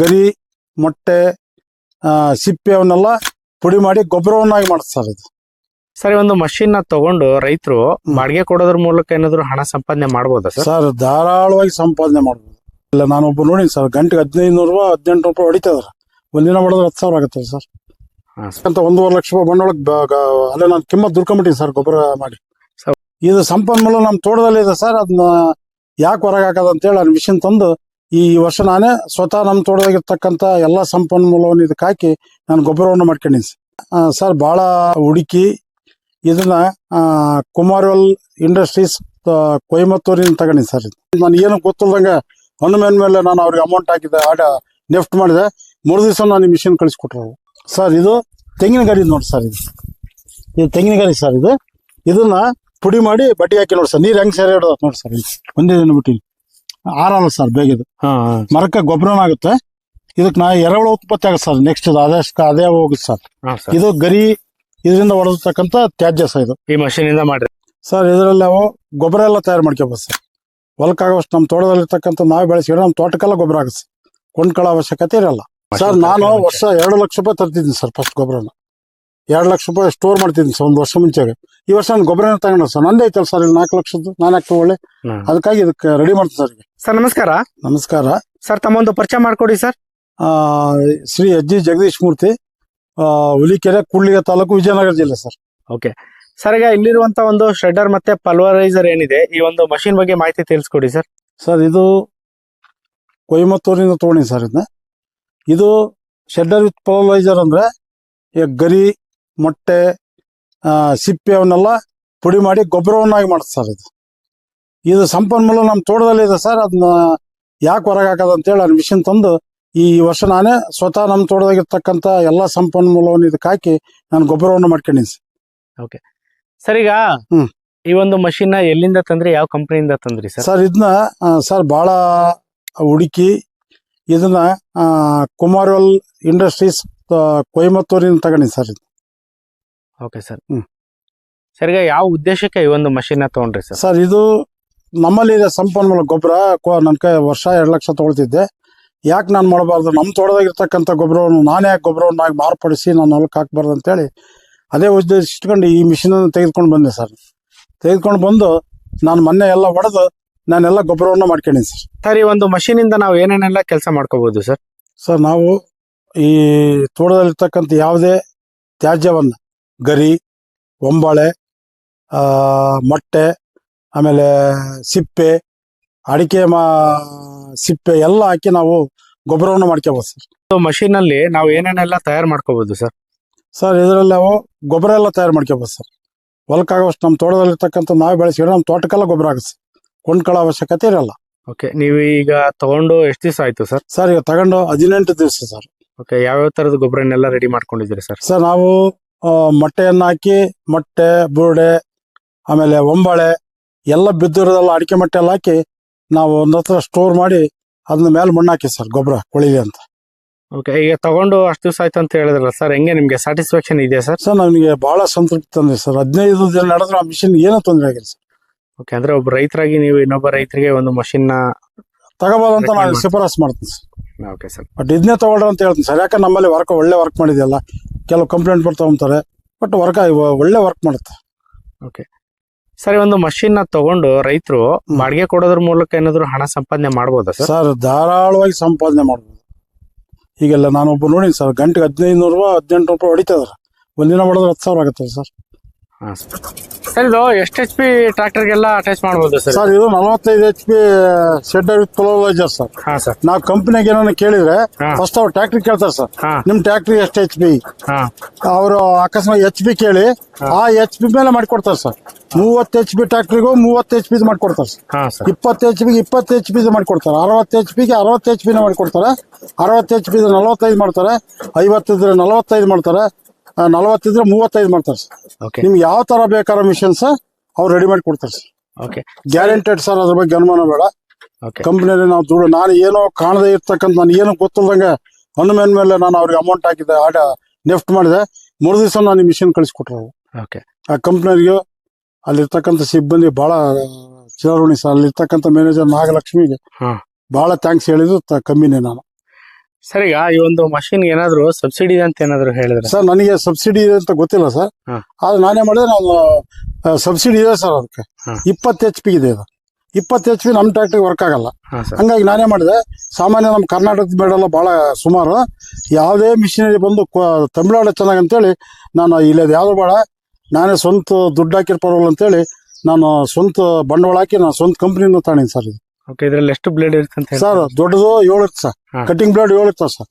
ಗರಿ ಮೊಟ್ಟೆ ಆ, ಸಿಪ್ಪೆ ಅವನ್ನೆಲ್ಲ ಪುಡಿ ಮಾಡಿ ಗೊಬ್ಬರವನ್ನಾಗಿ ಮಾಡುತ್ತೆ ಸರ್ ಇದು. ಸರ್ ಒಂದು ಮಷಿನ್ನ ತಗೊಂಡು ರೈತರು ಮಡಿಗೆ ಕೊಡೋದ್ರ ಮೂಲಕ ಏನಾದ್ರು ಹಣ ಸಂಪಾದನೆ ಮಾಡ್ಬೋದಾ ಸರ್? ಸರ್ ಧಾರಾಳವಾಗಿ ಸಂಪಾದನೆ ಮಾಡ್ಬೋದು. ಇಲ್ಲ ನಾನೊಬ್ಬ ನೋಡಿ ಸರ್ ಗಂಟೆಗೆ ಹದಿನೈದು ನೂರು ರೂಪಾಯಿ ಹದಿನೆಂಟು ರೂಪಾಯಿ ಹೊಡಿತದ್ರ ಒಂದಿನ ಮಾಡಿದ್ರೆ ಹತ್ತು ಸಾವಿರ ಆಗುತ್ತೆ ಸರ್. ಅಂತ ಒಂದೂವರೆ ಲಕ್ಷ ರೂಪಾಯಿ ಬಂಡವಾಳಕ್ಕೆ ಅಲ್ಲೇ ನಾನು ಕಿಮ್ಮ ದುಡ್ಕೊಂಬಿಟ್ಟಿನಿ ಸರ್ ಗೊಬ್ಬರ ಮಾಡಿ. ಇದು ಸಂಪನ್ಮೂಲ ನಮ್ಮ ತೋಟದಲ್ಲಿ ಇದೆ ಸರ್ ಅದನ್ನ ಯಾಕೆ ಹೊರಗೆ ಹಾಕೋದು ಅಂತೇಳಿ ನಾನು ಮಿಷಿನ್ ತಂದು ಈ ವರ್ಷ ನಾನೇ ಸ್ವತಃ ನಮ್ಮ ತೋಟದಾಗಿರ್ತಕ್ಕಂಥ ಎಲ್ಲ ಸಂಪನ್ಮೂಲವನ್ನು ಇದಕ್ಕೆ ಹಾಕಿ ನಾನು ಗೊಬ್ಬರವನ್ನು ಮಾಡ್ಕೊಂಡಿನಿ ಸರ್. ಭಾಳ ಹುಡುಕಿ ಇದನ್ನ ಕುಮಾರವಲ್ ಇಂಡಸ್ಟ್ರೀಸ್ ಕೊಯಮತ್ತೂರಿಂದ ತಗೊಂಡಿನಿ ಸರ್. ನಾನು ಏನು ಗೊತ್ತಿಲ್ಲದಂಗೆ ಹನುಮನ್ ಮೇಲೆ ನಾನು ಅವ್ರಿಗೆ ಅಮೌಂಟ್ ಹಾಕಿದ್ದೆ ಆಡ ನೆಫ್ಟ್ ಮಾಡಿದೆ ಮೂರು ದಿವಸ ನಾನು ಈ ಮಿಷಿನ್ ಕಳಿಸ್ಕೊಟ್ರು. ಸರ್, ಇದು ತೆಂಗಿನ ಗಾಡಿ ನೋಡಿ ಸರ್ ಇದು ಇದು ತೆಂಗಿನ ಗಾಡಿ ಸರ್ ಇದು ಇದನ್ನ ಪುಡಿ ಮಾಡಿ ಬಟ್ಟೆ ಹಾಕಿ ನೋಡಿ ಸರ್ ನೀರು ಹೆಂಗ್ ಸರಿ ಇಡೋದು ನೋಡಿ ಸರ್. ಒಂದೇ ದಿನ ಬಿಟ್ಟು ಆರಲ್ಲ ಸರ್ ಬೇಗ ಇದು. ಮರಕ್ಕೆ ಗೊಬ್ಬರನ ಆಗುತ್ತೆ. ಇದಕ್ಕೆ ನಾ ಎರೆಹುಳ ಉತ್ಪತ್ತಿ ಆಗುತ್ತೆ ಸರ್ ನೆಕ್ಸ್ಟ್ ಅದಷ್ಟು ಅದೇ ಹೋಗುತ್ತೆ ಸರ್. ಇದು ಗರಿ ಇದರಿಂದ ಹೊಡೆದತಕ್ಕಂಥ ತ್ಯಾಜ್ಯ ಸರ್ ಇದು. ಈ ಮಷಿನ್ ಇಂದ ಮಾಡ್ರಿ. ಸರ್ ಇದರಲ್ಲಿ ನಾವು ಗೊಬ್ಬರ ಎಲ್ಲ ತಯಾರು ಮಾಡ್ಕೋಬೋದು ಸರ್. ಹೊಲಕ್ಕಾಗೋಷ್ಟು ನಮ್ಮ ತೋಟದಲ್ಲಿರ್ತಕ್ಕಂಥ ನಾವು ಬೆಳೆಸಿದ್ರೆ ನಮ್ಮ ತೋಟಕ್ಕೆಲ್ಲ ಗೊಬ್ಬರ ಆಗುತ್ತೆ ಕೊಂಡ್ಕೊಳ್ಳೋ ಅವಶ್ಯಕತೆ ಇರಲ್ಲ. ಸರ್ ನಾನು ವರ್ಷ ಎರಡು ಲಕ್ಷ ರೂಪಾಯಿ ತರ್ತಿದ್ದೀನಿ ಸರ್ ಫಸ್ಟ್ ಗೊಬ್ಬರನ. ಎರಡು ಲಕ್ಷ ರೂಪಾಯಿ ಸ್ಟೋರ್ ಮಾಡ್ತಿದ್ದೀನಿ ಸರ್ ಒಂದು ವರ್ಷ ಮುಂಚೆಗೆ. ಈ ವರ್ಷ ನಾನು ಗೊಬ್ಬರನ ತಗೊಂಡ ಸರ್. ನಂದೇ ಐತಲ್ಲ ಸರ್ ಇಲ್ಲಿ ನಾಲ್ಕು ಲಕ್ಷದ್ದು ನಾನು ಯಾಕೆ ತಗೊಳ್ಳಿ ಅದಕ್ಕಾಗಿ ಇದಕ್ಕೆ ರೆಡಿ ಮಾಡ್ತೀನಿ ಸರ್ ಈಗ. ಸರ್ ನಮಸ್ಕಾರ. ನಮಸ್ಕಾರ. ಸರ್ ತಮ್ಮೊಂದು ಪರಿಚಯ ಮಾಡ್ಕೊಡಿ ಸರ್. ಆ, ಶ್ರೀ ಅಜ್ಜಿ ಜಗದೀಶ್ ಮೂರ್ತಿ. ಆ, ಹುಲಿಕೆರೆ ಕೂಡ್ಲಿಗೆ ತಾಲೂಕು ವಿಜಯನಗರ ಜಿಲ್ಲೆ ಸರ್. ಓಕೆ. ಸರ್ ಈಗ ಇಲ್ಲಿರುವಂತ ಒಂದು ಶ್ರೆಡರ್ ಮತ್ತೆ ಪಲ್ವರೈಸರ್ ಏನಿದೆ ಈ ಒಂದು ಮಷಿನ್ ಬಗ್ಗೆ ಮಾಹಿತಿ ತಿಳಿಸ್ಕೊಡಿ ಸರ್. ಸರ್ ಇದು ಕೊಯಮತ್ತೂರಿಂದ ತೊಗೊಂಡಿ ಸರ್ ಇದನ್ನ. ಇದು ಶೆಡ್ಡರ್ ವಿತ್ ಪಲ್ವರೈಸರ್ ಅಂದ್ರೆ ಈಗ ಗರಿ ಮೊಟ್ಟೆ ಸಿಪ್ಪೆ ಅವನ್ನೆಲ್ಲ ಪುಡಿ ಮಾಡಿ ಗೊಬ್ಬರವನ್ನಾಗಿ ಮಾಡುತ್ತೆ ಸರ್ ಇದು. ಇದು ಸಂಪನ್ಮೂಲ ನಮ್ಮ ತೋಟದಲ್ಲಿ ಇದೆ ಸರ್. ಅದನ್ನ ಯಾಕೆ ಹೊರಗೆ ಹಾಕೋದು ಅಂತೇಳಿ ನಾನು ಮಿಷಿನ್ ತಂದು ಈ ವರ್ಷ ನಾನೇ ಸ್ವತಃ ನಮ್ಮ ತೋಟದಾಗಿರ್ತಕ್ಕಂಥ ಎಲ್ಲ ಸಂಪನ್ಮೂಲವನ್ನು ಇದಕ್ಕೆ ಹಾಕಿ ನಾನು ಗೊಬ್ಬರವನ್ನು ಮಾಡ್ಕೊಂಡಿನಿ ಸರ್. ಓಕೆ ಸರ್ ಈಗ ಹ್ಮ್. ಈ ಒಂದು ಮಷಿನ್ನ ಎಲ್ಲಿಂದ ತಂದ್ರಿ ಯಾವ ಕಂಪನಿಯಿಂದ ತಂದ್ರಿ ಸರ್? ಸರ್ ಇದನ್ನ ಸರ್ ಭಾಳ ಹುಡುಕಿ ಇದನ್ನ ಕುಮಾರವಲ್ ಇಂಡಸ್ಟ್ರೀಸ್ ಆ, ಕೊಯಮತ್ತೂರಿನ ತಗೊಂಡಿ ಸರ್ ಇದು. ಓಕೆ ಸರ್ ಹ್ಮ್. ಸರ್ ಈಗ ಯಾವ ಉದ್ದೇಶಕ್ಕೆ ಈ ಒಂದು ಮಷಿನ್ ತಗೊಂಡ್ರಿ ಸರ್ ಸರ್ ಇದು ನಮ್ಮಲ್ಲಿ ಇದೆ ಸಂಪನ್ಮೂಲ ಗೊಬ್ಬರ ನನ್ನ ಕೈ ವರ್ಷ ಎರಡು ಲಕ್ಷ ತೊಗೊಳ್ತಿದ್ದೆ. ಯಾಕೆ ನಾನು ಮಾಡಬಾರ್ದು? ನಮ್ಮ ತೋಟದಾಗಿರ್ತಕ್ಕಂಥ ಗೊಬ್ಬರವನ್ನು ನಾನೇ ಯಾಕೆ ಗೊಬ್ಬರವನ್ನಾಗಿ ಮಾರ್ಪಡಿಸಿ ನಾನು ಹೊಲಕ್ಕೆ ಹಾಕ್ಬಾರ್ದು ಅಂತೇಳಿ ಅದೇ ಉದ್ದೇಶ ಇಟ್ಕೊಂಡು ಈ ಮಿಷಿನನ್ನು ತೆಗೆದುಕೊಂಡು ಬಂದೆ ಸರ್ ತೆಗೆದುಕೊಂಡು ಬಂದು ನಾನು ಮೊನ್ನೆ ಎಲ್ಲ ಹೊಡೆದು ನಾನೆಲ್ಲ ಗೊಬ್ಬರವನ್ನು ಮಾಡ್ಕೊಂಡಿನಿ ಸರ್ ಸರ್ ಈ ಒಂದು ಮಷಿನಿಂದ ಇಂದ ನಾವು ಏನೇನೆಲ್ಲ ಕೆಲಸ ಮಾಡ್ಕೋಬಹುದು ಸರ್ ಸರ್ ನಾವು ಈ ತೋಟದಲ್ಲಿರ್ತಕ್ಕಂಥ ಯಾವುದೇ ತ್ಯಾಜ್ಯವನ್ನು ಗರಿ ಒಂಬಾಳೆ ಮೊಟ್ಟೆ ಆಮೇಲೆ ಸಿಪ್ಪೆ ಅಡಿಕೆ ಮಾ ಸಿಪ್ಪೆ ಎಲ್ಲ ಹಾಕಿ ನಾವು ಗೊಬ್ಬರವನ್ನು ಮಾಡ್ಕೋಬೋದು ಸರ್. ಮಷಿನ್ ಅಲ್ಲಿ ನಾವು ಏನೇನೆಲ್ಲ ತಯಾರು ಮಾಡ್ಕೋಬಹುದು ಸರ್? ಸರ್ ಇದರಲ್ಲಿ ನಾವು ಗೊಬ್ಬರ ಎಲ್ಲ ತಯಾರು ಮಾಡ್ಕೋಬೋದು ಸರ್. ಹೊಲಕ್ಕಾಗೋಷ್ಟು ನಮ್ಮ ತೋಟದಲ್ಲಿರ್ತಕ್ಕಂಥ ನಾವು ಬೆಳೆಸಿದ್ರೆ ನಮ್ಮ ತೋಟಕ್ಕೆಲ್ಲ ಗೊಬ್ಬರ ಆಗುತ್ತೆ ಸರ್. ಕೊಂಡ್ಕೊಳ್ಳೋ ಅವಶ್ಯಕತೆ ಇರಲ್ಲ. ಓಕೆ ನೀವು ಈಗ ತಗೊಂಡು ಎಷ್ಟು ದಿವಸ ಆಯ್ತು ಸರ್? ಸರ್ ಈಗ ತಗೊಂಡು ಹದಿನೆಂಟು ದಿವಸ ಸರ್. ಓಕೆ ಯಾವ್ಯಾವ ತರದ ಗೊಬ್ಬರನ್ನೆಲ್ಲ ರೆಡಿ ಮಾಡ್ಕೊಂಡಿದ್ದೀರಿ ಸರ್? ಸರ್ ನಾವು ಮೊಟ್ಟೆಯನ್ನು ಹಾಕಿ ಮೊಟ್ಟೆ ಬುರುಡೆ ಆಮೇಲೆ ಒಂಬಳೆ ಎಲ್ಲ ಬಿದ್ದಿರೋದೆಲ್ಲ ಅಡಿಕೆ ಮೊಟ್ಟೆ ಎಲ್ಲ ಹಾಕಿ ನಾವು ಒಂದ್ ಹತ್ರ ಸ್ಟೋರ್ ಮಾಡಿ ಅದನ್ನ ಮೇಲೆ ಮಣ್ಣು ಹಾಕಿ ಸರ್ ಗೊಬ್ಬರ ಕೊಳಿಲಿ ಅಂತ. ಓಕೆ ಈಗ ತಗೊಂಡು ಅಷ್ಟು ದಿವಸ ಆಯ್ತು ಅಂತ ಹೇಳಿದ್ರಲ್ಲ ಸರ್ ಹೆಂಗೆ ನಿಮಗೆ ಸ್ಯಾಟಿಸ್ಫ್ಯಾಕ್ಷನ್ ಇದೆಯಾ ಸರ್? ಸರ್ ನನಗೆ ಬಹಳ ಸಂತೃಪ್ತಿ ತಂದೆ ಸರ್. ಹದಿನೈದು ದಿನ ನಡೆದ್ರೆ ಆ ಮಿಷಿನ್ ಏನೋ ತೊಂದರೆ ಆಗಿಲ್ಲ ಸರ್. ಓಕೆ ಅಂದ್ರೆ ಒಬ್ಬ ರೈತರಾಗಿ ನೀವು ಇನ್ನೊಬ್ಬ ರೈತರಿಗೆ ಒಂದು ಮಷಿನ್ನ ತಗೋಬೋದಂತ ನಾನು ಶಿಫಾರಸ್ ಮಾಡ್ತೀನಿ ಸರ್. ಓಕೆ ಸರ್ ಬಟ್ ಇದನ್ನೇ ತಗೊಳ್ರಿ ಅಂತ ಹೇಳ್ತೀನಿ ಸರ್. ಯಾಕಂದ್ರೆ ನಮ್ಮಲ್ಲಿ ವರ್ಕ್ ಒಳ್ಳೆ ವರ್ಕ್ ಮಾಡಿದೆಯಲ್ಲ. ಕೆಲವು ಕಂಪ್ಲೇಂಟ್ ಬರ್ತಾ ಹೋಗ್ತಾರೆ ಬಟ್ ವರ್ಕ್ ಒಳ್ಳೆ ವರ್ಕ್ ಮಾಡುತ್ತೆ. ಸರ್ ಸರಿ ಒಂದು ಮಷಿನ್ನ ತಗೊಂಡು ರೈತರು. ಬಾಡಿಗೆ ಕೊಡೋದ್ರ ಮೂಲಕ ಏನಾದ್ರು ಹಣ ಸಂಪಾದನೆ ಮಾಡ್ಬೋದಾ ಸರ್? ಸರ್ ಧಾರಾಳವಾಗಿ ಸಂಪಾದನೆ ಮಾಡ್ಬೋದು. ಈಗೆಲ್ಲ ನಾನೊಬ್ಬ ನೋಡಿ ಸರ್ ಗಂಟೆಗೆ ಹದಿನೈದು ನೂರು ರೂಪಾಯಿ ಹದಿನೆಂಟು ರೂಪಾಯಿ ಹೊಡಿತದ್ರ ಒಂದಿನ ಮಾಡಿದ್ರೆ ಹತ್ತು ಸಾವಿರ ಆಗುತ್ತೆ ಸರ್? ಸರ್ ಇದು ಎಷ್ಟು ಎಚ್ ಪಿ ಟ್ರಾಕ್ಟರ್ಗೆಲ್ಲ ಅಟ್ಯಾಚ್ ಮಾಡ್ಬೋದು ಸರ್ ಸರ್ ಇದು ನಲವತ್ತೈದು H P shredder with pulverizer sir ಹಾ ಸರ್ ನಾವು ಕಂಪ್ನಿಗೆ ಏನೋ ಕೇಳಿದ್ರೆ ಹಾ. ಫಸ್ಟ್ ಅವ್ರು ಟ್ಯಾಕ್ಟ್ರಿ ಕೇಳ್ತಾರೆ ಸರ್ ಹಾ ನಿಮ್ ಟ್ಯಾಕ್ಟ್ರಿ ಎಷ್ಟು ಎಚ್ ಪಿ ಹಾ ಅವರು ಅಕಸ್ಮಾತ್ ಎಚ್ ಪಿ ಕೇಳಿ ಆ ಎಚ್ ಪಿ ಮೇಲೆ ಮಾಡಿಕೊಡ್ತಾರೆ ಸರ್ ಮೂವತ್ತು ಎಚ್ ಪಿ ಟ್ಯಾಕ್ಟ್ರಿಗೂ ಮೂವತ್ತು ಎಚ್ ಪಿ ಮಾಡ್ಕೊಡ್ತಾರೆ ಸರ್ ಹಾ ಸರ್ ಇಪ್ಪತ್ತು ಎಚ್ ಪಿಗೆ ಇಪ್ಪತ್ತು ಎಚ್ ಪಿ ಮಾಡ್ಕೊಡ್ತಾರೆ ಅರವತ್ತು ಎಚ್ ಪಿಗೆ ಅರವತ್ತು ಎಚ್ ಪಿನ ಮಾಡ್ಕೊಡ್ತಾರೆ ಅರವತ್ತು ಎಚ್ ಪಿ ನಲವತ್ತೈದು ಮಾಡ್ತಾರೆ ಐವತ್ತಿದ್ರೆ ನಲವತ್ತೈದು ಮಾಡ್ತಾರೆ ನಲವತ್ತಿದ್ರೆ ಮೂವತ್ತೈದು ಮಾಡ್ತಾರೆ ಸರ್. ಓಕೆ ನಿಮ್ಗೆ ಯಾವ ತರ ಬೇಕಾದ ಮಿಷನ್ಸ್ ಅವ್ರು ರೆಡಿ ಮಾಡಿ ಕೊಡ್ತಾರೆ ಸರ್. ಓಕೆ ಗ್ಯಾರಂಟೆಡ್ ಸರ್ ಅದ್ರ ಬಗ್ಗೆ ಅನುಮಾನ ಬೇಡ. ಕಂಪ್ನಿಯಲ್ಲಿ ನಾವು ದುಡ್ಡು ನಾನು ಏನೋ ಕಾಣದೇ ಇರ್ತಕ್ಕಂಥ ನಾನು ಏನೋ ಗೊತ್ತಿಲ್ದಂಗೆ ಹನುಮೇನ್ ಮೇಲೆ ನಾನು ಅವ್ರಿಗೆ ಅಮೌಂಟ್ ಹಾಕಿದ್ದೆ ಆಡ ನೆಫ್ಟ್ ಮಾಡಿದೆ. ಮೂರು ದಿವಸ ನಾನು ಈ ಮಿಷಿನ್ ಕಳಿಸ್ಕೊಟ್ರು ಅವ್ರು. ಓಕೆ ಆ ಕಂಪ್ನಿಯವ್ರಿಗೆ ಅಲ್ಲಿರ್ತಕ್ಕಂಥ ಸಿಬ್ಬಂದಿ ಬಹಳ ಚಿರಋಣಿ ಸರ್ ಅಲ್ಲಿರ್ತಕ್ಕಂಥ ಮ್ಯಾನೇಜರ್ ನಾಗಲಕ್ಷ್ಮಿಗೆ. ಬಹಳ ಥ್ಯಾಂಕ್ಸ್ ಹೇಳಿದ್ರು ಕಮ್ಮಿನೇ ನಾನು. ಸರ್ ಈಗ ಈ ಒಂದು ಮಷಿನ್ ಏನಾದ್ರು ಸಬ್ಸಿಡಿ ಅಂತ ಏನಾದ್ರು ಹೇಳಿದ್ರೆ? ಸರ್ ನನಗೆ ಸಬ್ಸಿಡಿ ಇದೆ ಅಂತ ಗೊತ್ತಿಲ್ಲ ಸರ್. ಹಾ. ಆದ್ರೆ ನಾನೇ ಮಾಡಿದ್ರೆ ನಾನು ಸಬ್ಸಿಡಿ ಇದೆ ಸರ್ ಅದಕ್ಕೆ. ಹಾ. ಇಪ್ಪತ್ತು ಎಚ್ ಪಿ ಇದೆ ಅದು. ಇಪ್ಪತ್ತು ಎಚ್ ಪಿ ನಮ್ಮ ಟ್ರ್ಯಾಕ್ಟರ್ ವರ್ಕ್ ಆಗಲ್ಲ. ಹಾ ಸರ್. ಹಂಗಾಗಿ ನಾನೇ ಮಾಡಿದೆ. ಸಾಮಾನ್ಯ ನಮ್ಮ ಕರ್ನಾಟಕದ ಬೇಡಲ್ಲ ಬಹಳ ಸುಮಾರು. ಯಾವುದೇ ಮಿಷಿನರಿ ಬಂದು ಕೊ- ತಮಿಳ್ನಾಡು ಚೆನ್ನಾಗಿ ಅಂತೇಳಿ ನಾನು ಇಲ್ಲದ ಯಾವ್ದು ಬೇಡ. ನಾನೇ ಸ್ವಂತ ದುಡ್ಡು ಹಾಕಿರ್ ಪರವಾಗಿಲ್ಲ ಅಂತೇಳಿ ನಾನು ಸ್ವಂತ ಬಂಡವಾಳ ಹಾಕಿ ನಾನು ಸ್ವಂತ ಕಂಪ್ನಿನ ತಾಣೀನಿ ಸರ್ ಇದು. ಓಕೆ ಇದರಲ್ಲಿ ಎಷ್ಟು ಬ್ಲೇಡ್ ಇರುತ್ತೆ ಅಂತ ಸರ್ ದೊಡ್ಡದು ಏಳು ಇರುತ್ತೆ ಸರ್. ಹಾ. ಕಟಿಂಗ್ ಬ್ಲೇಡ್ ಏಳು ಇರ್ತದೆ ಸರ್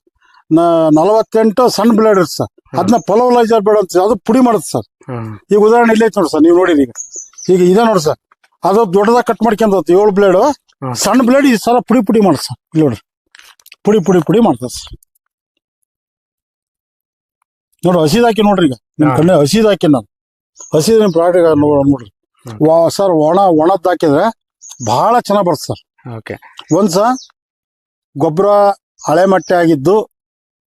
ನಲವತ್ತೆಂಟು ಸಣ್ಣ ಬ್ಲೇಡ್ ಇರುತ್ತೆ ಸರ್. ಅದನ್ನ ಪಲವಲೈಸರ್ ಬ್ಲೇಡ್ ಅಂತ ಅದು ಪುಡಿ ಮಾಡುತ್ತೆ ಸರ್. ಈಗ ಉದಾಹರಣೆ ಇಲ್ಲೇ ಐತೆ ನೋಡಿ ಸರ್ ನೀವು ನೋಡಿರಿ ಈಗ. ಈಗ ಇದೆ ನೋಡಿ ಸರ್. ಅದು ದೊಡ್ಡದಾಗ ಕಟ್ ಮಾಡ್ಕೊಂತ ಏಳು ಬ್ಲೇಡು ಹಾ. ಸಣ್ಣ ಬ್ಲೇಡ್ ಈ ಸಲ ಪುಡಿ ಪುಡಿ ಮಾಡುತ್ತೆ ಸರ್. ಇಲ್ಲಿ ನೋಡ್ರಿ. ಪುಡಿ ಪುಡಿ ಪುಡಿ ಮಾಡ್ತದೆ ಸರ್. ನೋಡಿ ಹಸಿದಾಕಿ ನೋಡ್ರಿ ಈಗ. ನಿಮ್ ಹಾ. ಕಣ್ಣೆ ಹಸಿದಾಕಿ ನಾನು. ಹಸಿದ ನಿಮ್ ಪ್ರಾಡಕ್ಟ್ ನೋಡ್ರಿ. ಹ್ಮ್. ವಾ ಸರ್ ಒಣ ಒಣದ್ ಹಾಕಿದ್ರೆ ಬಹಳ ಚೆನ್ನಾಗ್ ಬರ್ತದೆ ಸರ್. ಓಕೆ ಒಂದ್ಸ ಗೊಬ್ಬರ ಹಳೆ ಮಟ್ಟೆ ಆಗಿದ್ದು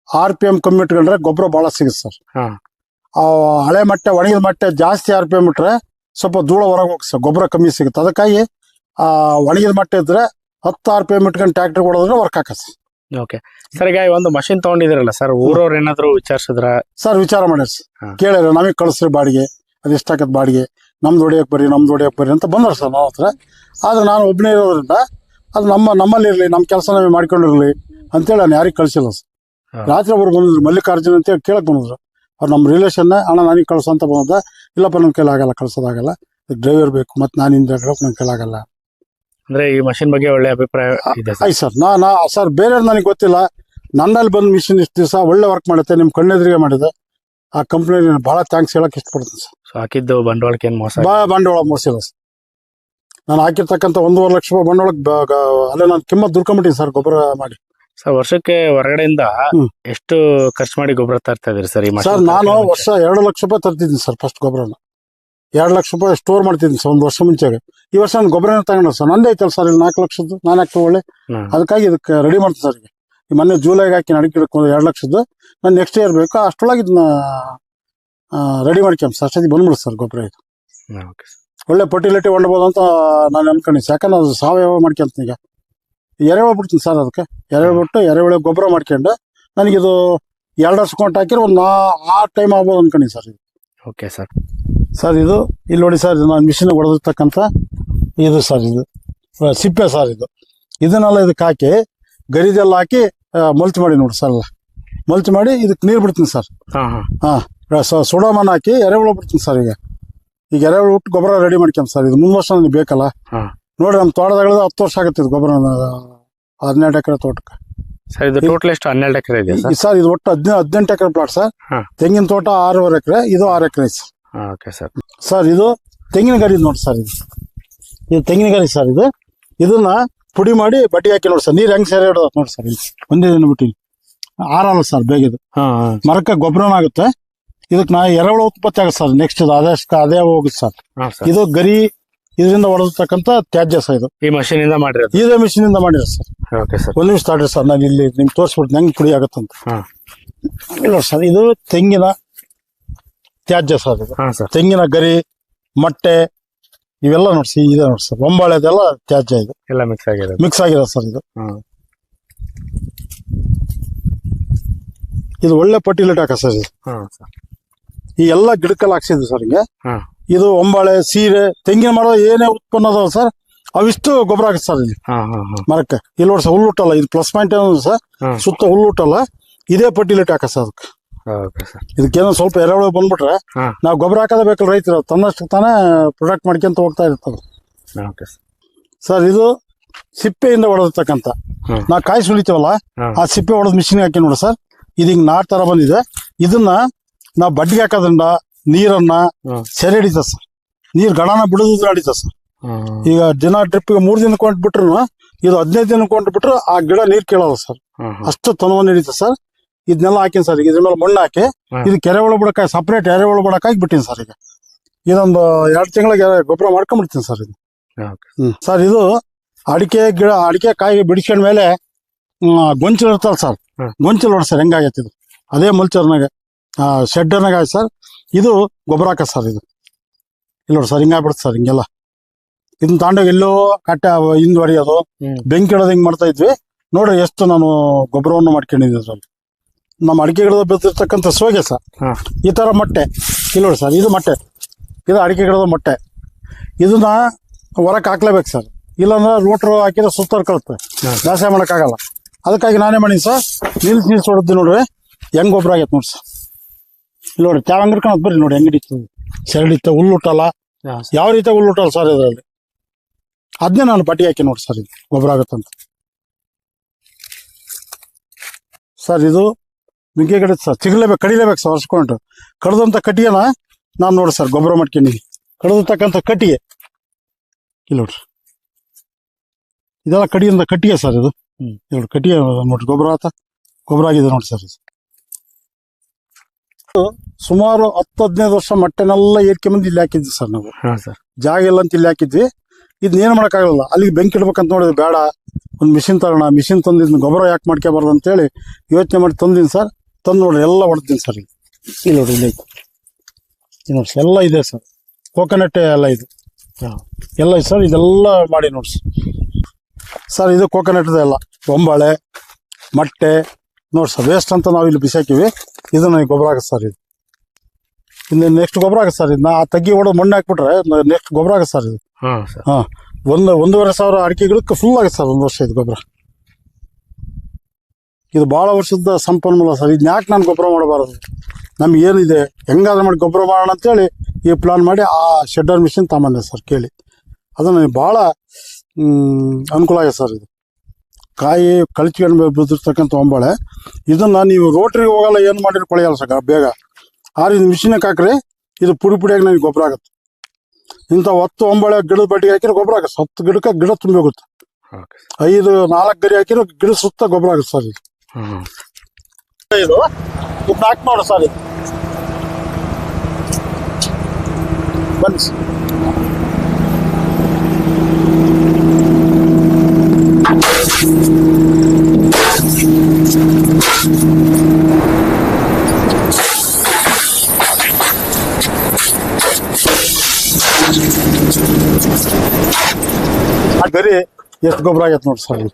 ಆರ್ ಪಿ ಎಂ ಕಮ್ಮಿ ಇಟ್ಕೊಂಡ್ರೆ ಗೊಬ್ಬರ ಬಹಳ ಸಿಗುತ್ತೆ ಸರ್. ಹಾ. ಆ ಹಳೆ ಮಟ್ಟೆ ಒಣಗಿದ ಮಟ್ಟೆ ಜಾಸ್ತಿ ಆರ್ ಪಿ ಎಂ ಇಟ್ರೆ ಸ್ವಲ್ಪ ಧೂಳ ಹೊರಗೆ ಹೋಗುತ್ತೆ ಸರ್. ಗೊಬ್ಬರ ಕಮ್ಮಿ ಸಿಗುತ್ತೆ. ಅದಕ್ಕಾಗಿ ಆ ಒಣಗಿದ ಮಟ್ಟೆ ಇದ್ರೆ ಹತ್ತು ಆರ್ ಪಿ ಎಂ ಇಟ್ಕೊಂಡು ಟ್ರ್ಯಾಕ್ಟರ್ ಕೊಡೋದ್ರೆ ವರ್ಕ್ ಹಾಕತ್ತೆ ಓಕೆ ಸರ್ ಈಗ ಒಂದು ಮಷಿನ್ ತಗೊಂಡಿದಿರಲ್ಲ ಸರ್ ಊರವ್ರು ಏನಾದ್ರು ವಿಚಾರಿಸಿದ್ರ? ಸರ್ ವಿಚಾರ ಮಾಡಿರಿ ಸರ್. ನಮಗೆ ಕಳಿಸ್ರಿ ಬಾಡಿಗೆ ಅದು ಎಷ್ಟಾಗತ್ತೆ ಬಾಡಿಗೆ ನಮ್ದು ಹೊಡಿಯಕ್ ಬರ್ರಿ ನಮ್ದು ಹೊಡಿಯಕ್ ಬರ್ರಿ ಅಂತ ಬಂದ್ರು ಸರ್ ನನ್ನ ಹತ್ರ. ಆದ್ರೆ ನಾನು ಒಬ್ಬನೇ ಇರೋದ್ರಿಂದ ಅದು ನಮ್ಮ ನಮ್ಮಲ್ಲಿ ಇರಲಿ ನಮ್ಮ ಕೆಲಸ ನಾವೇ ಮಾಡ್ಕೊಂಡಿರ್ಲಿ ಅಂತೇಳಿ ನಾನು ಯಾರಿಗೆ ಕಳಿಸಿಲ್ಲ ಸರ್. ರಾತ್ರಿ ಒಬ್ರು ಬಂದಿದ್ರು ಮಲ್ಲಿಕಾರ್ಜುನ್ ಅಂತೇಳಿ ಕೇಳಕ್ ಬಂದಿದ್ರು. ಅವ್ರು ನಮ್ಮ ರಿಲೇಷನ್ ಅಣ್ಣ ನನಗೆ ಕಳ್ಸೋ ಅಂತ ಬಂದ ಇಲ್ಲಪ್ಪ ನನ್ನ ಕೇಳಾಗಲ್ಲ ಆಗಲ್ಲ ಕಳ್ಸೋದಾಗಲ್ಲ ಡ್ರೈವರ್ ಬೇಕು ಮತ್ತೆ ನಾನು ಹಿಂದೆ ನನ್ನ ಕೈಲಾಗಲ್ಲ ಅಂದ್ರೆ ಈ ಮಷಿನ್ ಬಗ್ಗೆ ಒಳ್ಳೆ ಅಭಿಪ್ರಾಯ ಇದೆ ಸರ್. ಆಯ್ತು ಸರ್. ನಾ ನಾ ಸರ್ ಬೇರೆ ನನಗೆ ಗೊತ್ತಿಲ್ಲ. ನನ್ನಲ್ಲಿ ಬಂದು ಮಿಷಿನ್ ಇಷ್ಟು ದಿವಸ ಒಳ್ಳೆ ವರ್ಕ್ ಮಾಡುತ್ತೆ ನಿಮ್ಮ ಕಣ್ಣೆದುರಿಗೆ ಮಾಡಿದೆ. ಆ ಕಂಪ್ನಿ ಬಹಳ ಥ್ಯಾಂಕ್ಸ್ ಹೇಳಕ್ ಇಷ್ಟಪಡ್ತೀನಿ ಸರ್. ಹಾಕಿದ್ದು ಬಂಡವಾಳಕ್ಕೆ ಏನ್ ಮೋಸ ಬಂಡವಾಳ ಮೋಸಿಲ್ಲ ಸರ್. ನಾನು ಹಾಕಿರ್ತಕ್ಕಂಥ ಒಂದೂವರೆ ಲಕ್ಷ ರೂಪಾಯಿ ಬಂಡವಾಳಕ್ಕೆ ಬ- ಗ- ಅಲ್ಲೇ ನಾನು ಕಿಮ್ಮತ್ ದುಡ್ಕೊಂಬಿಟ್ಟಿನಿ ಸರ್ ಗೊಬ್ಬರ ಮಾಡಿ ಸರ್ ವರ್ಷಕ್ಕೆ ಹೊರಗಡೆಯಿಂದ ಹ್ಮ್. ಎಷ್ಟು ಖರ್ಚು ಮಾಡಿ ಗೊಬ್ಬರ ತರ್ತಾ ಇದೀರಿ ಸರ್ ಈ ಸರ್ ನಾನು? ವರ್ಷ ಎರಡು ಲಕ್ಷ ರೂಪಾಯಿ ತರ್ತಿದ್ದೀನಿ ಸರ್ ಫಸ್ಟ್ ಗೊಬ್ಬರನ ಎರಡು ಲಕ್ಷ ರೂಪಾಯಿ ಸ್ಟೋರ್ ಮಾಡ್ತಿದ್ದೀನಿ ಸರ್ ಒಂದು ವರ್ಷ ಮುಂಚೆಗೆ ಈ ವರ್ಷ ನಾನು ಗೊಬ್ಬರನ ತಗೊಂಡ ಸರ್ ನಂದೇ ಐತಲ್ಲ ಸರ್ ಇಲ್ಲಿ ನಾಲ್ಕು ಲಕ್ಷದ್ದು ನಾನು ಹಾಕ್ತಾ ಒಳ್ಳೆ ಹ್ಮ್. ಅದಕ್ಕಾಗಿ ಇದಕ್ಕೆ ರೆಡಿ ಮಾಡ್ತೀನಿ ಸರ್ ಈಗ ಈ ಮೊನ್ನೆ ಜೂಲೈಗೆ ಹಾಕಿ ಅಡಿಕೆ ಹಿಡ್ಕೊಂಡು ಎರಡು ಲಕ್ಷದ್ದು ನಾನು ನೆಕ್ಸ್ಟ್ ಇಯರ್ ಬೇಕು ಅಷ್ಟೊಳಗೆ ಇದನ್ನ ರೆಡಿ ಮಾಡ್ಕೊಂಬ ಸರ್ ಅಷ್ಟೊತ್ತಿಗೆ ಬಂದ್ಬಿಡು ಸರ್ ಗೊಬ್ಬರ ಇದು ಓಕೆ okay sir. ಒಳ್ಳೆ ಪರ್ಟಿಲಿಟಿ ಹೊಂಡ್ಬೋದು ಅಂತ ನಾನು ಅನ್ಕೊಂಡಿದ್ದೆ. ಯಾಕಂದ್ರೆ ಅದು ಸಾವಯವ ಮಾಡ್ಕೊಂತೀನಿ ಈಗ. ಎರೆಹುಳ ಬಿಡ್ತೀನಿ ಸರ್ ಅದಕ್ಕೆ. ಎರೆಹುಳ ಬಿಟ್ಟು ಎರೆಹುಳ ಗೊಬ್ಬರ ಮಾಡ್ಕೊಂಡು ನನಗಿದು ಎರಡು ವರ್ಷ ಕೊಂಟ್ ಹಾಕಿದ್ರೆ ಒಂದು ನಾ ಆ ಟೈಮ್ ಆಗ್ಬೋದು ಅನ್ಕೊಂಡಿ ಸರ್ ಇದು. ಓಕೆ ಸರ್ ಸರ್ ಇದು ಇಲ್ಲಿ ನೋಡಿ ಸರ್ ಇದು ನಾನು ಮಿಷಿನ್ ಹೊಡೆದಿರ್ತಕ್ಕಂಥ ಇದು ಸರ್ ಇದು. ಸಿಪ್ಪೆ ಸರ್ ಇದು. ಇದನ್ನೆಲ್ಲ ಇದಕ್ಕೆ ಹಾಕಿ ಗರಿದೆಲ್ಲ ಹಾಕಿ ಮಲ್ಚ್ ಮಾಡಿ ನೋಡಿ ಸರ್ ಎಲ್ಲ. ಮಲ್ಚ್ ಮಾಡಿ ಇದಕ್ಕೆ ನೀರು ಬಿಡ್ತೀನಿ ಸರ್. ಹಾಂ ಹಾ. ಸುಡಮನ್ ಹಾಕಿ ಎರೆಹುಳ ಬಿಡ್ತೀನಿ ಸರ್ ಈಗ. ಈಗ ಎರೆ ಗೊಬ್ಬರ ರೆಡಿ ಮಾಡ್ಕೊಂಡ್ ಸರ್ ಇದು ಮುಂದ್ ವರ್ಷ ನನಗೆ ಬೇಕಲ್ಲ. ಹಾ. ನೋಡ್ರಿ ನಮ್ಮ ತೋಟದಾಗ ಹತ್ತು ವರ್ಷ ಆಗುತ್ತೆ ಇದು ಗೊಬ್ಬರ ಹದಿನೆಂಟು ಎಕರೆ ತೋಟಕ್ಕೆ. ಸರ್ ಇದು ಟೋಟಲ್ ಎಷ್ಟು? ಹನ್ನೆರಡು ಎಕರೆ ಇದೆ ಸರ್? ಸರ್ ಇದು ಒಟ್ಟು ಹದಿನ ಹದಿನೆಂಟು ಎಕರೆ ಪ್ಲಾಟ್ ಸರ್. ಹಾ. ತೆಂಗಿನ ತೋಟ ಆರೂವರೆ ಎಕರೆ ಇದು ಆರು ಎಕರೆ ಸರ್. Okay sir. ಸರ್ ಇದು ತೆಂಗಿನ ಗರಿ ನೋಡಿ ಸರ್ ಇದು. ಇದು ತೆಂಗಿನ ಗರಿ ಸರ್ ಇದು. ಇದನ್ನ ಪುಡಿ ಮಾಡಿ ಬಟ್ಟಿ ಹಾಕಿ ನೋಡಿ ಸರ್. ನೀರ್ ಹೆಂಗ್ ಸೇರಿ ಇಡೋದು ನೋಡಿ ಸರ್ ಇಲ್ಲಿ. ಒಂದೇ ದಿನ ಬಿಟ್ಟು ಆರಲ್ಲ ಸರ್ ಬೇಗ ಇದು. ಹಾ. ಮರಕ್ಕೆ ಗೊಬ್ಬರನ ಆಗುತ್ತೆ. ಇದಕ್ಕೆ ನಾ ಎರೆಹುಳ ಉತ್ಪತ್ತಿ ಆಗುತ್ತೆ ಸರ್ ನೆಕ್ಸ್ಟ್ ಇದು ಅದೇ ಅದೇ ಹೋಗುತ್ತೆ ಸರ್. ಇದು ಗರಿ ಇದರಿಂದ ಹೊಡೆದಿರ್ತಕ್ಕಂಥ ತ್ಯಾಜ್ಯ ಸರ್ ಇದು. ಈ ಮಷೀನ್ ಇಂದ ಮಾಡಿರೋದು? ಇದೇ ಮಿಷಿನ್ ಇಂದ ಮಾಡಿರೋ ಸರ್. Okay sir. ಒಂದ್ ನಿಮಿಷ ತಾಡ್ರಿ ಸರ್ ನಾನು ಇಲ್ಲಿ ನಿಮ್ಗೆ ತೋರಿಸ್ಬಿಡ್ತೀನಿ ಹೆಂಗ್ ಪುಡಿ ಆಗುತ್ತಂತ. ಇಲ್ಲ ಸರ್ ಇದು ತೆಂಗಿನ ತ್ಯಾಜ್ಯ ಸರ್ ಇದು. ತೆಂಗಿನ ಗರಿ ಮೊಟ್ಟೆ ಇವೆಲ್ಲ ನೋಡ್ಸಿ ಇದೆ ನೋಡಿ ಸರ್. ಒಂಬಾಳೆದೆಲ್ಲ ತ್ಯಾಜ್ಯ ಇದು. ಎಲ್ಲ ಮಿಕ್ಸ್ ಆಗಿದೆ. ಮಿಕ್ಸ್ ಆಗಿದೆ ಸರ್ ಇದು. ಇದು ಒಳ್ಳೆ ಪಟ್ಟಿಲಿಟ್ ಹಾಕ ಸರ್ ಇದು. ಹಾ ಸರ್. ಈ ಎಲ್ಲ ಗಿಡಕ್ಕೆಲ್ಲ ಹಾಕ್ಸಿದ್ವಿ ಸರ್ ಹಿಂಗೆ. ಇದು ಒಂಬಾಳೆ ಸೀರೆ ತೆಂಗಿನ ಮರ ಏನೇ ಉತ್ಪನ್ನ ಅದಾವ ಸರ್ ಅವಿಷ್ಟು ಗೊಬ್ಬರ ಆಗುತ್ತೆ ಸರ್ ಇಲ್ಲಿ. ಮರಕ್ಕೆ. ಇಲ್ಲಿ ನೋಡಿ ಸರ್ ಹುಲ್ಲುಟ್ಟಲ್ಲ ಇದು ಪ್ಲಸ್ ಪಾಯಿಂಟ್ ಏನೋ ಸರ್ ಸುತ್ತ ಹುಲ್ಲುಟ್ಟಲ್ಲ ಇದೇ ಪಟ್ಟಿಲಿಟ್ ಹಾಕ ಸರ್ ಅದಕ್ಕೆ. ಇದಕ್ಕೇನೋ ಸ್ವಲ್ಪ ಎರಡು ಬಂದ್ಬಿಟ್ರೆ ನಾವು ಗೊಬ್ಬರ ಹಾಕೋದೇ ಬೇಕಲ್ಲ ರೈತರು ತನ್ನಷ್ಟು ತಾನೇ ಪ್ರೊಡಕ್ಟ್ ಮಾಡ್ಕೊಂತ ಹೋಗ್ತಾ ಇರ್ತದೆ. ಸರ್ ಇದು ಸಿಪ್ಪೆಯಿಂದ ಹೊಡೆದಿರ್ತಕ್ಕಂಥ ನಾವು ಕಾಯಿ ಸುಳಿತೀವಲ್ಲ ಆ ಸಿಪ್ಪೆ ಹೊಡೆದ್ ಮಿಷಿನ್ ಹಾಕಿ ನೋಡಿ ಸರ್ ಇದು ಹಿಂಗೆ ನಾರ್ ತರ ಬಂದಿದೆ. ಇದನ್ನ ನಾವು ಬಡ್ಡಿಗೆ ಹಾಕೋದ್ರಿಂದ ನೀರನ್ನ. ಸೆರೆ ಹಿಡಿತದೆ ಸರ್. ನೀರ್ ಗಣನ ಬಿಡುದಿದ್ರೆ ನಡೀತದೆ ಸರ್. ಈಗ ದಿನ ಟ್ರಿಪ್ಗೆ ಮೂರ್ ದಿನ ಕೊಂಟ್ ಬಿಟ್ರು ಇದು ಹದಿನೈದು ದಿನ ಕೊಂಟ್ ಬಿಟ್ರು ಆ ಗಿಡ ನೀರ್ ಕೇಳೋದು ಸರ್. ಅಷ್ಟು ತನವನ್ನು ಹಿಡಿತ ಸರ್. ಇದನ್ನೆಲ್ಲ ಹಾಕಿನ ಸರ್. ಈಗ ಇದ್ರ ಮೇಲೆ ಮಣ್ಣು ಹಾಕಿ ಇದು ಕೆರೆ ಒಳ ಬಿಡಕ ಸಪ್ರೇಟ್ ಎರೆಹುಳ ಬಿಡಕಾಗಿ ಬಿಟ್ಟಿನಿ ಸರ್ ಈಗ. ಇದೊಂದು ಎರಡು ತಿಂಗಳಿಗೆ ಗೊಬ್ಬರ ಮಾಡ್ಕೊಂಡ್ಬಿಡ್ತೀನಿ ಸರ್ ಇದು. ಹ್ಮ್. ಸರ್ ಇದು ಅಡಿಕೆ ಗಿಡ ಅಡಿಕೆ ಕಾಯಿ ಬಿಡಿಸ್ಕೊಂಡ ಮೇಲೆ ಗೊಂಚಲು ಇರ್ತಲ್ಲ ಸರ್. ಗೊಂಚಲ್ ಗೊಂಚಲು ನೋಡಿ ಸರ್ ಹೆಂಗಾಗೈತೆ ಇದು. ಅದೇ ಮಲ್ಚರ್ನಾಗ. ಶೆಡ್ಡರ್ನಾಗ ಆಯ್ತು ಸರ್ ಇದು ಗೊಬ್ಬರ ಹಾಕ ಸರ್ ಇದು. ಇಲ್ಲ ನೋಡಿ ಸರ್ ಹಿಂಗಾಗ್ಬಿಡುತ್ತೆ ಸರ್ ಹಿಂಗೆಲ್ಲ. ಇದನ್ನ ತಾಂಡೋಗಿ ಎಲ್ಲೋ ಕಟ್ಟ ಹಿಂದ್ ಹೊಡಿಯೋದು ಬೆಂಕಿ ಇಡೋದು ಹಿಂಗ್ ಮಾಡ್ತಾ ಇದ್ವಿ. ನೋಡ್ರಿ ಎಷ್ಟು ನಾನು ಗೊಬ್ಬರವನ್ನು ಮಾಡ್ಕೊಂಡಿದ್ದೆ ಅದ್ರಲ್ಲಿ. ನಮ್ಮ ಅಡಿಕೆ ಗಿಡದ ಬಿದ್ದಿರ್ತಕ್ಕಂಥ ಸೋಗೆ ಸರ್ ಈ ಥರ ಮೊಟ್ಟೆ. ಇಲ್ಲ ನೋಡಿ ಸರ್ ಇದು ಮೊಟ್ಟೆ. ಇದು ಅಡಿಕೆ ಗಿಡದ ಮೊಟ್ಟೆ. ಇದನ್ನ ಹೊರಕ್ಕೆ ಹಾಕ್ಲೇಬೇಕು ಸರ್ ಇಲ್ಲಾಂದ್ರೆ ರೋಟ್ರು ಹಾಕಿದ್ರೆ ಸುತ್ತರ್ಕೊಳುತ್ತೆ ಜಾಸ್ತಿ ಬೇಸಾಯ ಮಾಡೋಕ್ಕಾಗಲ್ಲ ಅದಕ್ಕಾಗಿ ನಾನೇ ಮಾಡೀನಿ ಸರ್ ನಿಲ್ಸಿ ನಿಲ್ಸಿ ಹೊಡೆದು ನೋಡ್ರಿ. ಹೆಂಗ್ ಗೊಬ್ಬರ ಆಗೈತೆ ನೋಡಿ ಸರ್ ಇಲ್ಲಿ ನೋಡಿ ತ್ಯಾವ ಅಂಗಡ್ಕೊಳತ್ ಬರ್ರಿ ನೋಡಿ ಹೆಂಗಡಿತ್ತು ಸೆರಡಿತ್ತ ಹುಲ್ಲು ಯಾವ ರೀತಿ ಹುಲ್ಲು ಹುಟ್ಟಲ್ಲ ಸರ್ ಇದರಲ್ಲಿ? ಅದನ್ನೇ ನಾನು ಪಟ್ಟಿ ಹಾಕಿ ನೋಡಿ ಸರ್ ಇದು ಗೊಬ್ಬರ ಆಗುತ್ತಂತ. ಸರ್ ಇದು ನುಗ್ಗೆ ಕಡೆ ಸರ್ ಚಿಗಲೇಬೇಕು ಕಡಿಲೇಬೇಕು ಸರ್ ಹೊರ್ಸ್ಕೊಂಡು ಕಡ್ದಂತ ಕಟ್ಟಿಗೆನ ನಾನು ನೋಡಿ ಸರ್ ಗೊಬ್ಬರ ಮಾಡ್ಕೊಂಡು ಕಡ್ದಿರ್ತಕ್ಕಂಥ ಕಟ್ಟಿಗೆ. ಇಲ್ಲಿ ನೋಡ್ರಿ. ಇದೆಲ್ಲ ಕಡಿಯಿಂದ ಕಟ್ಟಿಗೆ ಸರ್ ಇದು. ನೋಡಿ ಕಟ್ಟಿಗೆ ನೋಡ್ರಿ ಗೊಬ್ಬರ ಆತ. ಗೊಬ್ಬರ ಆಗಿದೆ ನೋಡಿ ಸರ್ ಇದು. ಸುಮಾರು ಹತ್ತು ಹದಿನೈದು ವರ್ಷ ಮಟ್ಟೆನೆಲ್ಲ ಏರ್ಕೊಂಬಂದು ಇಲ್ಲಿ ಹಾಕಿದ್ವಿ ಸರ್ ನಾವು. ಹಾ ಸರ್. ಜಾಗ ಇಲ್ಲ ಅಂತ ಇಲ್ಲಿ ಹಾಕಿದ್ವಿ. ಇದನ್ನ ಏನು ಮಾಡೋಕ್ಕಾಗಲ್ಲ. ಅಲ್ಲಿಗೆ ಬೆಂಕಿ ಇಡ್ಬೇಕಂತ ನೋಡಿದ್ವಿ ಬೇಡ. ಒಂದು ಮಿಷಿನ್ ತಗೋಣ ಮಿಷಿನ್ ತಂದು ಇದನ್ನ ಗೊಬ್ಬರ ಯಾಕೆ ಮಾಡ್ಕೋಬಾರ್ದು ಅಂತೇಳಿ ಯೋಚನೆ ಮಾಡಿ ತಂದಿನಿ ಸರ್. ತಂದು ನೋಡ್ರಿ ಎಲ್ಲ ಹೊಡೆದಿನಿ ಸರ್ ಇಲ್ಲಿ. ಇಲ್ಲಿ ನೋಡ್ರಿ ಇಲ್ಲಿ ಐತೆ. ಇಲ್ಲಿ ನೋಡಿ ಸರ್ ಎಲ್ಲ ಇದೆ ಸರ್. ಕೋಕೋನಟ್ ಎಲ್ಲ ಇದು. ಎಲ್ಲ ಇದೆ ಸರ್. ಇದೆಲ್ಲ ಮಾಡಿ ನೋಡಿ ಸರ್. ಸರ್ ಇದು ಕೋಕೋನಟ್ ಎಲ್ಲ. ಒಂಬಾಳೆ ಮೊಟ್ಟೆ ನೋಡಿ ಸರ್ ವೇಸ್ಟ್ ಅಂತ ನಾವು ಇಲ್ಲಿ ಬಿಸಾಕಿವಿ ನನಗೆ ಗೊಬ್ಬರ ಆಗುತ್ತೆ ಸರ್ ಇದು. ಇನ್ನು ನೆಕ್ಸ್ಟ್ ಗೊಬ್ಬರ ಆಗುತ್ತೆ ಸರ್ ಇದು. ನಾ ತಗ್ಗಿ ಹೊಡೆದು ಮಣ್ಣು ಹಾಕ್ಬಿಟ್ರೆ ನೆಕ್ಸ್ಟ್ ಗೊಬ್ಬರ ಆಗುತ್ತೆ ಸರ್ ಇದು. ಹಾಂ ಒಂದು ಒಂದೂವರೆ ಸಾವಿರ ಅಡಿಕೆ ಗಿಡಕ್ಕೆ ಫುಲ್ ಆಗುತ್ತೆ ಸರ್ ಒಂದು ವರ್ಷ ಇದು ಗೊಬ್ಬರ. ಇದು ಭಾಳ ವರ್ಷದ ಸಂಪನ್ಮೂಲ ಸರ್. ಇದನ್ನ ಯಾಕೆ ನಾನು ಗೊಬ್ಬರ ಮಾಡಬಾರದು? ನಮ್ಗೆ ಏನಿದೆ? ಹೆಂಗಾದ್ರೂ ಮಾಡಿ ಗೊಬ್ಬರ ಮಾಡೋಣ ಅಂತೇಳಿ ಈ ಪ್ಲಾನ್ ಮಾಡಿ ಆ ಶೆಡ್ಡರ್ ಮಿಷಿನ್ ತಗೊಂಬಂದೆ ಸರ್ ಕೇಳಿ. ಅದು ನನಗೆ ಭಾಳ ಅನುಕೂಲ ಆಗಿದೆ ಸರ್ ಇದು. ಕಾಯಿ ಕಳ್ಚ್ಕೊಂಡು ಬಿದ್ದಿರ್ತಕ್ಕಂಥ ಒಂಬಳೆ ಇದನ್ನ ನೀವು ರೋಟ್ರಿಗೆ ಹೋಗಲ್ಲ ಏನು ಮಾಡಿದ್ರು ಕೊಳೆಯಲ್ಲ ಸಕ ಬೇಗ. ಆದ್ರೆ ಇದು ಮಿಷಿನ್ಗೆ ಹಾಕ್ರಿ ಇದು ಪುಡಿ ಪುಡಿಯಾಗಿ ನನಗೆ ಗೊಬ್ಬರ ಆಗುತ್ತೆ. ಇಂಥ ಹತ್ತು ಒಂಬಳೆ ಗಿಡದ ಬಟ್ಟಿಗೆ ಹಾಕಿದ್ರೆ ಗೊಬ್ಬರ ಆಗುತ್ತೆ. ಹತ್ತು ಗಿಡಕ್ಕೆ ಗಿಡ ತುಂಬಿ ಹೋಗುತ್ತೆ. ಐದು ನಾಲ್ಕು ಗರಿ ಹಾಕಿರೋ ಗಿಡ ಸುತ್ತ ಗೊಬ್ಬರ ಆಗುತ್ತೆ ಸರ್ ಇದು. ಇದು ನೋಡು ಸರ್ ಇದು. ಬನ್ನಿ ಎಷ್ಟು ಗೊಬ್ಬರ ಆಗೈತೆ ನೋಡಿ ಸರ್ ಇದು?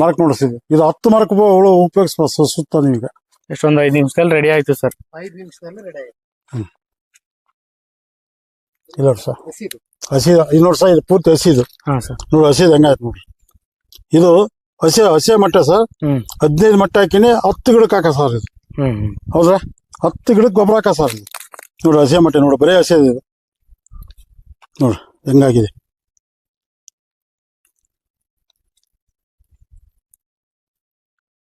ಮರಕ್ ನೋಡಿಸಿದ್ವಿ ಇದು. ಹತ್ತು ಮರಕ್ಕೆ ಉಪಯೋಗಿಸ್ಬೋದು ಸುತ್ತ ನಿಮ್ಗೆ. ಎಷ್ಟೊಂದು ಐದು ನಿಮಿಷದಲ್ಲಿ ರೆಡಿ ಆಯ್ತು ಸರ್. ಐದು ನಿಮಿಷದಲ್ಲಿ ರೆಡಿ ಆಯ್ತು. ಇಲ್ಲ ನೋಡಿ ಸರ್. ಹಸಿದ. ಹಸಿ ಇದು ನೋಡಿ ಸರ್ ಇದು ಪೂರ್ತಿ ಹಸಿದು. ಹಾ ಸರ್. ನೋಡಿ ಹಸಿದು ಹೆಂಗಾಯ್ತು ನೋಡ್ರಿ. ಇದು ಹಸಿ ಹಸಿ ಮಟ್ಟ ಸರ್. ಹ್ಮ್. ಹದಿನೈದು ಮಟ್ಟ ಹಾಕಿನಿ ಹತ್ತು ಗಿಡಕ್ಕೆ ಹಾಕ ಸರ್ ಇದು. ಹೌದ್ರಾ? ಹತ್ತು ಗಿಡಕ್ಕೆ ಗೊಬ್ಬರ ಹಾಕ ಸರ್ ಇದು. ನೋಡಿ ಹಸಿ ಮಟ್ಟೆ ನೋಡಿ ಬರೀ ಹಸಿ ಇದು. ನೋಡಿ ಹೆಂಗಾಗಿದೆ